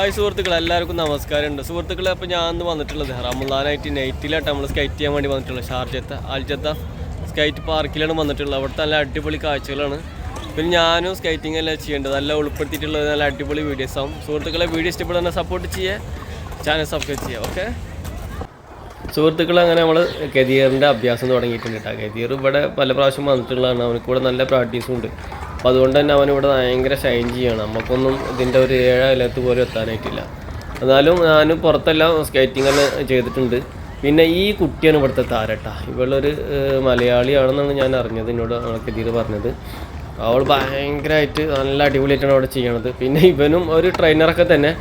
Hi സുഹൃത്തുക്കൾ എല്ലാവർക്കും നമസ്കാരമുണ്ട്. സുഹൃത്തുക്കളെ അപ്പോൾ ഞാൻ അന്ന് വന്നിട്ടുള്ളത് റമദാനായിട്ട് നൈറ്റിലായിട്ട് നമ്മൾ സ്കൈറ്റ് ചെയ്യാൻ വേണ്ടി വന്നിട്ടുള്ളത് ഷാർജത്ത് അൽജത്ത സ്കൈറ്റ് പാർക്കിലാണ് വന്നിട്ടുള്ളത്. അവിടുത്തെ നല്ല അടിപൊളി കാഴ്ചകളാണ്. പിന്നെ ഞാനും സ്കൈറ്റിംഗ് എല്ലാം ചെയ്യേണ്ടത്. നല്ല ഉൾപ്പെടുത്തിയിട്ടുള്ളത് നല്ല അടിപൊളി വീഡിയോസ് ആവും. സുഹൃത്തുക്കളെ വീഡിയോ ഇഷ്ടപ്പെടുന്ന സപ്പോർട്ട് ചെയ്യുക ചാനൽ സബ്സ്ക്രൈബ് ചെയ്യുക ഓക്കെ സുഹൃത്തുക്കൾ അങ്ങനെ നമ്മൾ കെതിയറിന്റെ അഭ്യാസം തുടങ്ങിയിട്ടുണ്ട് കേട്ടോ. കെതിയർ ഇവിടെ പല പ്രാവശ്യം വന്നിട്ടുള്ളതാണ്. അവനിക്കൂടെ നല്ല പ്രാക്ടീസും ഉണ്ട്. അപ്പോൾ അതുകൊണ്ട് തന്നെ അവനിവിടെ ഭയങ്കര ഷൈൻ ചെയ്യണം. നമുക്കൊന്നും ഇതിന്റെ ഒരു ഏഴാലത്ത് പോലും എത്താനായിട്ടില്ല. എന്നാലും ഞാൻ പുറത്തെല്ലാം സ്കേറ്റിംഗ് എല്ലാം ചെയ്തിട്ടുണ്ട്. പിന്നെ ഈ കുട്ടിയാണ് ഇവിടുത്തെ താരട്ട. ഇവളൊരു മലയാളിയാണെന്നാണ് ഞാൻ അറിഞ്ഞത്. എന്നോട് കെതിയർ പറഞ്ഞത്. അവൾ ഭയങ്കരമായിട്ട് നല്ല അടിപൊളിയായിട്ടാണ് അവിടെ ചെയ്യണത്. പിന്നെ ഇവനും ഒരു ട്രെയിനറൊക്കെ തന്നെ.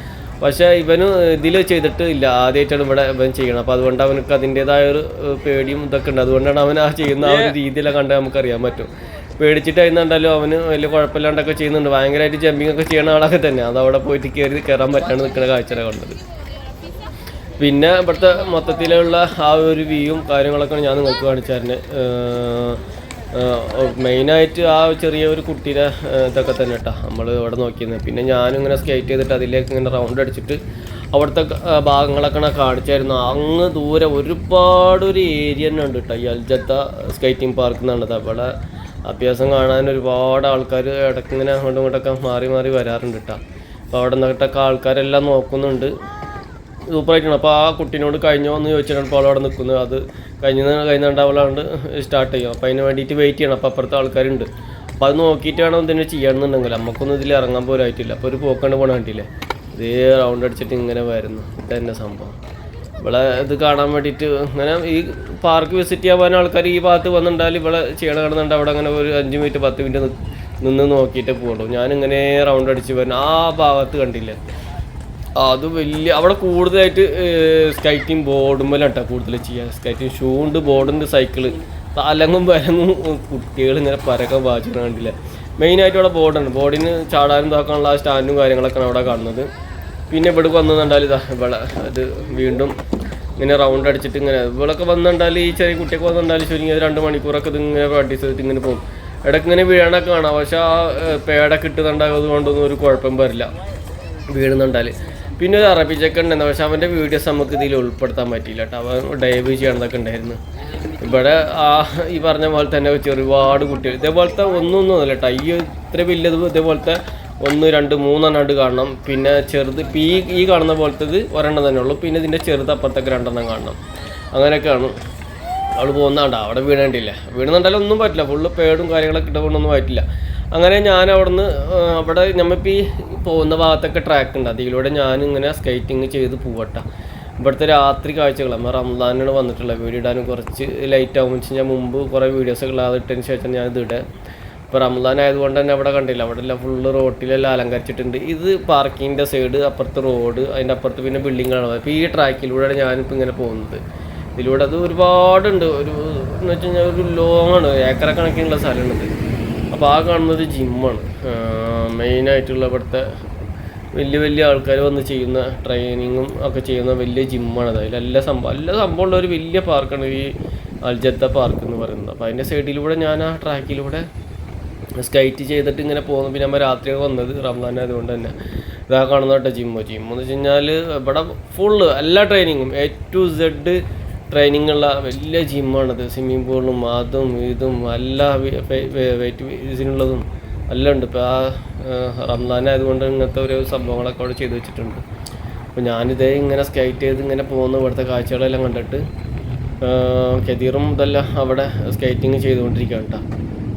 പക്ഷേ ഇവനും ഇതിൽ ചെയ്തിട്ട് ഇല്ല. ആദ്യമായിട്ടാണ് ഇവിടെ ഇവൻ ചെയ്യണം അപ്പോൾ അതുകൊണ്ട് അവനക്ക് അതിന്റെതായ ഒരു പേടിയും ഇതൊക്കെ ഉണ്ട്. അതുകൊണ്ടാണ് അവൻ ആ ചെയ്യുന്ന ആ ഒരു രീതിയിലൊക്കെ കണ്ടാൽ നമുക്കറിയാൻ പറ്റും. പേടിച്ചിട്ടായിരുന്നുണ്ടല്ലോ അവന് വലിയ കുഴപ്പമില്ലാണ്ടൊക്കെ ചെയ്യുന്നുണ്ട്. ഭയങ്കരമായിട്ട് ജമ്പിങ് ഒക്കെ ചെയ്യണ ആളൊക്കെ തന്നെ. അത് അവിടെ പോയിട്ട് കയറി കയറാൻ പറ്റാണ്ട് നിൽക്കുന്ന കാഴ്ചകളെ കണ്ടത്. പിന്നെ ഇവിടുത്തെ മൊത്തത്തിലുള്ള ആ ഒരു വ്യൂവും കാര്യങ്ങളൊക്കെ ഞാൻ നിങ്ങൾക്ക് കാണിച്ചായിരുന്നു മെയിനായിട്ട് ആ ചെറിയ ഒരു കുട്ടീനെ ഇതൊക്കെ തന്നെ കേട്ടോ. നമ്മൾ ഇവിടെ നോക്കിയിരുന്നത് പിന്നെ ഞാനും ഇങ്ങനെ സ്കേറ്റ് ചെയ്തിട്ട് അതിലേക്ക് ഇങ്ങനെ റൗണ്ട് അടിച്ചിട്ട് അവിടുത്തെ ഭാഗങ്ങളൊക്കെ കാണിച്ചായിരുന്നു അങ്ങ് ദൂരെ ഒരുപാട് ഒരു ഏരിയ തന്നെ ഉണ്ട് കേട്ടോ. ഈ അൽജത്ത സ്കേറ്റിംഗ് പാർക്ക് എന്നുള്ളത് അവിടെ അഭ്യാസം കാണാൻ ഒരുപാട് ആൾക്കാർ ഇടയ്ക്ക് ഇങ്ങനെ അങ്ങോട്ടും ഇങ്ങോട്ടൊക്കെ മാറി മാറി വരാറുണ്ട് കേട്ടോ അപ്പോൾ അവിടെ നിന്നിട്ടൊക്കെ ആൾക്കാരെല്ലാം നോക്കുന്നുണ്ട്. സൂപ്പറായിട്ടാണ്. അപ്പോൾ ആ കുട്ടീനോട് കഴിഞ്ഞോ എന്ന് ചോദിച്ചിട്ടാണ് ഇപ്പോൾ അവിടെ നിൽക്കുന്നത്. അത് കഴിഞ്ഞ കഴിഞ്ഞുണ്ടാവലാണ്ട് സ്റ്റാർട്ട് ചെയ്യും. അപ്പോൾ അതിന് വേണ്ടിയിട്ട് വെയിറ്റ് ചെയ്യണം. അപ്പോൾ അപ്പുറത്തെ ആൾക്കാരുണ്ട്. അപ്പോൾ അത് നോക്കിയിട്ട് വേണം ഇതിനെ ചെയ്യണമെന്നുണ്ടെങ്കിൽ നമുക്കൊന്നും ഇതിൽ ഇറങ്ങാൻ പോലും ആയിട്ടില്ല. അപ്പോൾ ഒരു പോക്കണ്ട് പോകണ കണ്ടില്ലേ? ഇതേ റൗണ്ട് അടിച്ചിട്ട് ഇങ്ങനെ വരുന്നു. ഇതന്നെ സംഭവം. ഇവിടെ ഇത് കാണാൻ വേണ്ടിയിട്ട് അങ്ങനെ ഈ പാർക്ക് വിസിറ്റ് ചെയ്യാൻ പോകുന്ന ആൾക്കാർ ഈ ഭാഗത്ത് വന്നിട്ടുണ്ടാൽ ഇവിടെ ചെയ്യണ കിടന്നുണ്ട് അവിടെ അങ്ങനെ ഒരു അഞ്ച് മിനിറ്റ് പത്ത് മിനിറ്റ് നിന്ന് നോക്കിയിട്ട് പോകുള്ളൂ ഞാനിങ്ങനെ റൗണ്ട് അടിച്ച് വരുന്നു ആ ഭാഗത്ത് കണ്ടില്ല? അത് വലിയ അവിടെ കൂടുതലായിട്ട് സ്കൈറ്റിംഗ് കേട്ടോ കൂടുതൽ ചെയ്യുക സ്കൈറ്റിംഗ് ഷൂ ഉണ്ട് ബോർഡുണ്ട് സൈക്കിൾ തലങ്ങും വരങ്ങും കുട്ടികൾ ഇങ്ങനെ പരക്കം വായിച്ചു കണ്ടില്ല? മെയിനായിട്ട് അവിടെ ബോർഡാണ് ബോർഡിന് ചാടാനും താക്കാനുള്ള സ്റ്റാൻഡും കാര്യങ്ങളൊക്കെയാണ് അവിടെ കാണുന്നത്. പിന്നെ ഇവിടെ വന്നുണ്ടാൽ ഇതാ ഇവിടെ അത് വീണ്ടും ഇങ്ങനെ റൗണ്ട് അടിച്ചിട്ട് ഇങ്ങനെ ഇവിടെയൊക്കെ വന്നിട്ടുണ്ടാൽ ഈ ചെറിയ കുട്ടിയൊക്കെ വന്നിട്ടുണ്ടാൽ അത് രണ്ട് മണിക്കൂറൊക്കെ ഇങ്ങനെ പ്രാക്ടീസ് ചെയ്തിട്ട് ഇങ്ങനെ പോകും. ഇടയ്ക്ക് ഇങ്ങനെ വീഴണൊക്കെ കാണാം പക്ഷെ ആ പേടൊക്കെ ഇട്ടുന്നുണ്ടാകുന്നത് കൊണ്ടൊന്നും ഒരു കുഴപ്പം വരില്ല വീഴുന്നുണ്ടാൽ പിന്നെ ഒരു അറബി ഉണ്ടായിരുന്നു പക്ഷെ അവന്റെ വീഡിയോസ് നമുക്ക് ഇതിൽ ഉൾപ്പെടുത്താൻ പറ്റിയില്ല കേട്ടോ. അവൻ ഡൈവ് ചെയ്യണതൊക്കെ ഉണ്ടായിരുന്നു. ഇവിടെ ആ ഈ പറഞ്ഞ പോലെ തന്നെ വെച്ച് ഒരുപാട് കുട്ടികൾ ഇതേപോലത്തെ ഒന്നും ഒന്നും അല്ല കേട്ടോ. ഈ ഇത്ര വലിയത് ഇതേപോലത്തെ ഒന്ന് രണ്ട് മൂന്നെണ്ണാണ്ട് കാണണം. പിന്നെ ചെറുത് ഈ ഈ കാണുന്ന പോലത്തേത് ഒരെണ്ണം തന്നെ ഉള്ളൂ. പിന്നെ ഇതിന്റെ ചെറുത് അപ്പുറത്തൊക്കെ രണ്ടെണ്ണം കാണണം. അങ്ങനെയൊക്കെയാണ്. അവൾ പോകുന്നതാണ്ട അവിടെ വീണേണ്ടില്ല. വീണെന്നുണ്ടാലും ഒന്നും പറ്റില്ല. ഫുള്ള് പേടും കാര്യങ്ങളൊക്കെ ഇട്ടുകൊണ്ടൊന്നും പറ്റില്ല. അങ്ങനെ ഞാൻ അവിടുന്ന് അവിടെ നമ്മളിപ്പോൾ ഈ പോകുന്ന ഭാഗത്തൊക്കെ ട്രാക്ക് ഉണ്ട്. അതിലൂടെ ഞാൻ ഇങ്ങനെ സ്കേറ്റിംഗ് ചെയ്ത് പോവട്ട. ഇവിടുത്തെ രാത്രി കാഴ്ചകൾ നമ്മൾ റംസാനാണ് വന്നിട്ടുള്ളത്. വീഡിയോ ഇടാനും കുറച്ച് ലൈറ്റ് ആകുമ്പോൾ വെച്ച് ഞാൻ മുമ്പ് കുറേ വീഡിയോസൊക്കെ ഉള്ളത് ഇട്ടതിന് ശേഷം ഞാൻ ഇത് ഇടാം. ഇപ്പോൾ റംസാൻ ആയതുകൊണ്ട് തന്നെ അവിടെ കണ്ടില്ല. അവിടെ എല്ലാം ഫുള്ള് റോട്ടിലെല്ലാം അലങ്കരിച്ചിട്ടുണ്ട്. ഇത് പാർക്കിങ്ങിന്റെ സൈഡ് അപ്പുറത്ത് റോഡ് അതിന്റെ അപ്പുറത്ത് പിന്നെ ബിൽഡിങ്ങാണ് അപ്പോൾ ഈ ട്രാക്കിലൂടെയാണ് ഞാനിപ്പോൾ ഇങ്ങനെ പോകുന്നത്. ഇതിലൂടെ അത് ഒരുപാടുണ്ട്. ഒരു എന്ന് വെച്ച് കഴിഞ്ഞാൽ ഒരു ലോങ് ആണ്. ഏക്കറ കണക്കിനുള്ള സ്ഥലമാണിത് അപ്പോൾ ആ കാണുന്നത് ജിമ്മാണ് മെയിനായിട്ടുള്ള ഇവിടുത്തെ വലിയ വലിയ ആൾക്കാർ വന്ന് ചെയ്യുന്ന ട്രെയിനിങ്ങും ഒക്കെ ചെയ്യുന്ന വലിയ ജിമ്മാണ് അത് എല്ലാ സംഭവം എല്ലാ സംഭവമുള്ള ഒരു വലിയ പാർക്കാണ് ഈ അൽജത്ത പാർക്ക് എന്ന് പറയുന്നത്. അപ്പോൾ അതിന്റെ സൈഡിലൂടെ ഞാൻ ആ ട്രാക്കിലൂടെ സ്കൈറ്റ് ചെയ്തിട്ട് ഇങ്ങനെ പോകുന്നു. പിന്നെ നമ്മൾ രാത്രിയൊക്കെ വന്നത് റംസാൻ ആയതുകൊണ്ട് തന്നെ. ഇതാ കാണുന്ന കേട്ടോ ജിമ്മോ. ജിമ്മോ എന്ന് വെച്ച് കഴിഞ്ഞാൽ ഇവിടെ ഫുള്ള് എല്ലാ ട്രെയിനിങ്ങും എ ടു സെഡ് ട്രെയിനിങ് ഉള്ള വലിയ ജിമ്മാണത് സ്വിമ്മിംഗ് പൂളും അതും ഇതും എല്ലാ വെയിറ്റ് ഇതിനുള്ളതും എല്ലാം ഉണ്ട്. ഇപ്പോൾ ആ റംസാൻ ആയതുകൊണ്ട് ഇങ്ങനത്തെ ഒരു സംഭവങ്ങളൊക്കെ അവിടെ ചെയ്തു വെച്ചിട്ടുണ്ട്. അപ്പോൾ ഞാനിതേ ഇങ്ങനെ സ്കൈറ്റ് ചെയ്ത് ഇങ്ങനെ പോകുന്ന. ഇവിടുത്തെ കാഴ്ചകളെല്ലാം കണ്ടിട്ട് കെതീറും ഇതെല്ലാം അവിടെ സ്കേറ്റിങ് ചെയ്തുകൊണ്ടിരിക്കുകയാണ് കേട്ടോ.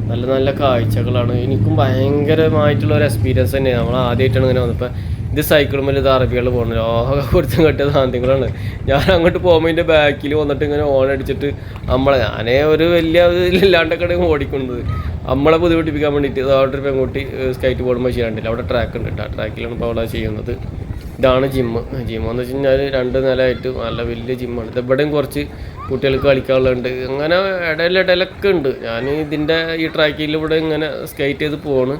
നല്ല നല്ല കാഴ്ചകളാണ്. എനിക്കും ഭയങ്കരമായിട്ടുള്ള ഒരു എക്സ്പീരിയൻസ് തന്നെയാണ്. നമ്മൾ ആദ്യമായിട്ടാണ് ഇങ്ങനെ വന്നപ്പോൾ ഇത് സൈക്കിളും മേലെ ഇത് അറബികൾ പോകുന്നത് ലോക കൊടുത്തും കെട്ടിയ സാന്ത്യങ്ങളാണ് ഞാൻ അങ്ങോട്ട് പോകുമ്പോൾ എന്റെ ബാക്കിൽ വന്നിട്ട് ഇങ്ങനെ ഓൺ അടിച്ചിട്ട് നമ്മളെ ഞാനേ ഒരു വലിയ ഇതിലില്ലാണ്ടൊക്കെ ഓടിക്കുന്നത്. നമ്മളെ ബുദ്ധിമുട്ടിപ്പിക്കാൻ വേണ്ടിയിട്ട് അവിടെ ഒരു പെൺകുട്ടി സ്കൈറ്റ് ബോർഡുമ്പോൾ ചെയ്യാണ്ടില്ല അവിടെ ട്രാക്ക് ഉണ്ട് ആ ട്രാക്കിലാണ് ഇപ്പോൾ അവിടെ ചെയ്യുന്നത്. ഇതാണ് ജിമ്മ് ജിമ്മ് എന്ന് വെച്ച് കഴിഞ്ഞാൽ രണ്ട് നിലയായിട്ട് നല്ല വലിയ ജിമ്മാണ് ഇത് എവിടെയും കുറച്ച് കുട്ടികൾക്ക് കളിക്കാനുള്ളതുണ്ട്. അങ്ങനെ ഇടയിൽ ഇടയിലൊക്കെ ഉണ്ട്. ഞാൻ ഇതിന്റെ ഈ ട്രാക്കിലൂടെ ഇങ്ങനെ സ്കേറ്റ് ചെയ്ത് പോവാണ്.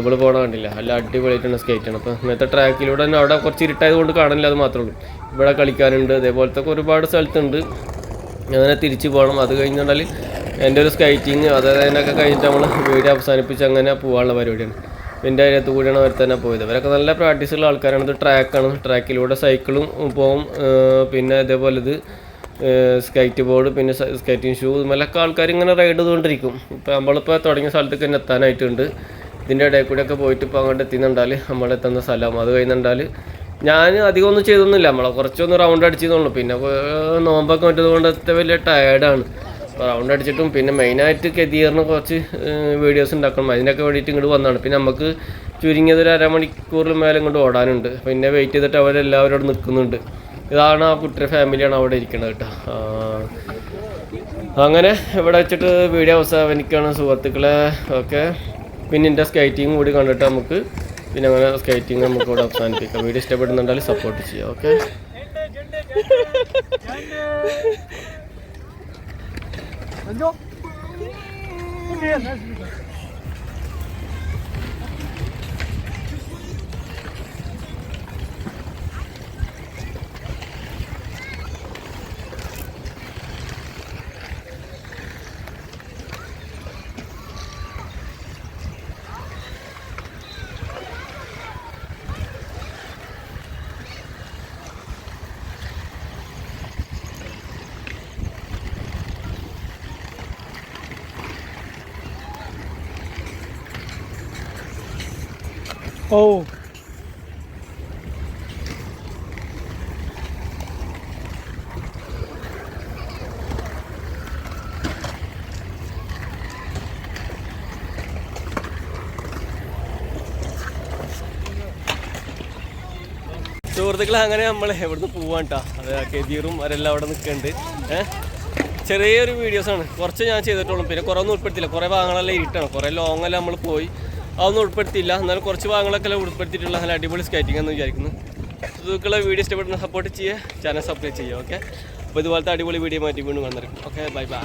ഇവിടെ പോകണ കണ്ടില്ല? നല്ല അടിപൊളിയായിട്ടാണ് സ്കേറ്റാണ് അപ്പോൾ ഇന്നത്തെ ട്രാക്കിലൂടെ തന്നെ അവിടെ കുറച്ച് ഇരുട്ടായത് കൊണ്ട് കാണില്ല അത് മാത്രമേ ഉള്ളൂ. ഇവിടെ കളിക്കാനുണ്ട്. അതേപോലത്തെ ഒരുപാട് സ്ഥലത്തുണ്ട്. അങ്ങനെ തിരിച്ചു പോകണം. അത് കഴിഞ്ഞിട്ടുണ്ടെങ്കിൽ എന്റെ ഒരു സ്കൈറ്റിങ് അതായത് അതിനൊക്കെ കഴിഞ്ഞിട്ട് നമ്മൾ വീഡിയോ അവസാനിപ്പിച്ച് അങ്ങനെ പോകാനുള്ള പരിപാടിയാണ്. പിന്നെ അതിനകത്ത് കൂടിയാണ് അവർ തന്നെ പോയത്. ഇവരൊക്കെ നല്ല പ്രാക്ടീസുള്ള ആൾക്കാരാണ്. ഇത് ട്രാക്കാണ് ട്രാക്കിലൂടെ സൈക്കിളും പോകും പിന്നെ ഇതേപോലെ ഇത് സ്കേറ്റ് ബോർഡ് പിന്നെ സ്കേറ്റിംഗ് ഷൂ ഇതുമല്ലൊക്കെ ആൾക്കാർ ഇങ്ങനെ റൈഡ് ചെയ്തുകൊണ്ടിരിക്കും. ഇപ്പോൾ നമ്മളിപ്പോൾ തുടങ്ങിയ സ്ഥലത്തേക്ക് തന്നെ എത്താനായിട്ടുണ്ട്. ഇതിന്റെ ഇടയിൽ കൂടെയൊക്കെ പോയിട്ട് ഇപ്പോൾ അങ്ങോട്ട് എത്തിന്നുണ്ടാൽ നമ്മളെത്തുന്ന സ്ഥലം. അത് കഴിഞ്ഞുണ്ടാൽ ഞാൻ അധികം ഒന്നും ചെയ്തൊന്നുമില്ല. നമ്മളെ കുറച്ചൊന്ന് റൗണ്ട് അടിച്ചെന്നുള്ളൂ പിന്നെ നോമ്പൊക്കെ മറ്റതുകൊണ്ട് വലിയ ടയേർഡാണ് റൗണ്ട് അടിച്ചിട്ടും പിന്നെ മെയിനായിട്ട് കെതിയറിന് കുറച്ച് വീഡിയോസ് ഉണ്ടാക്കണം. അതിനൊക്കെ വേണ്ടിയിട്ട് ഇങ്ങോട്ട് വന്നതാണ് പിന്നെ നമുക്ക് ചുരുങ്ങിയത് ഒരു അരമണിക്കൂറിൽ മേലെ ഇങ്ങോട്ട് ഓടാനുണ്ട്. പിന്നെ വെയിറ്റ് ചെയ്തിട്ട് അവരെല്ലാവരും അവിടെ നിൽക്കുന്നുണ്ട് ഇതാണ് ആ കുട്ടിയുടെ ഫാമിലിയാണ് അവിടെ ഇരിക്കുന്നത് കേട്ടോ. അങ്ങനെ ഇവിടെ വെച്ചിട്ട് വീഡിയോ അവസാനിക്കുകയാണ് സുഹൃത്തുക്കളെ. ഓക്കെ. പിന്നെ എന്റെ സ്കേറ്റിംഗ് കൂടി കണ്ടിട്ട് നമുക്ക് പിന്നെ അങ്ങനെ സ്കേറ്റിംഗ് നമുക്ക് ഇവിടെ അവസാനിപ്പിക്കാം. വീഡിയോ ഇഷ്ടപ്പെടുന്നുണ്ടെങ്കിൽ സപ്പോർട്ട് ചെയ്യാം ഓക്കെ. સમજો Oh. സുഹൃത്തുക്കളെ അങ്ങനെ നമ്മൾ എവിടുന്ന് പോവാൻ കേട്ടോ അത് കെതിയറും അവരെല്ലാം അവിടെ നിൽക്കുന്നുണ്ട്. ചെറിയൊരു വീഡിയോസാണ് കുറച്ച് ഞാൻ ചെയ്തിട്ടുള്ളൂ. പിന്നെ കുറേ ഒന്നും ഉൾപ്പെടുത്തില്ല കുറേ ഭാഗങ്ങളെല്ലാം ഇരുട്ടാണ്. കുറേ ലോങ്ങെല്ലാം നമ്മൾ പോയി. അതൊന്നും ഉൾപ്പെടുത്തിയില്ല. എന്നാലും കുറച്ച് ഭാഗങ്ങളൊക്കെ ഉൾപ്പെടുത്തിയിട്ടുള്ള നല്ല അടിപൊളി സ്കേറ്റിംഗ് എന്ന് വിചാരിക്കുന്നു. സുഹൃത്തുക്കളെ വീഡിയോ ഇഷ്ടപ്പെടുന്ന സപ്പോർട്ട് ചെയ്യുക. ചാനൽ സബ്സ്ക്രൈബ് ചെയ്യുക ഓക്കെ അപ്പോൾ ഇതുപോലത്തെ അടിപൊളി വീഡിയോ മാറ്റി വീണ്ടും വന്നിരിക്കും. Okay bye bye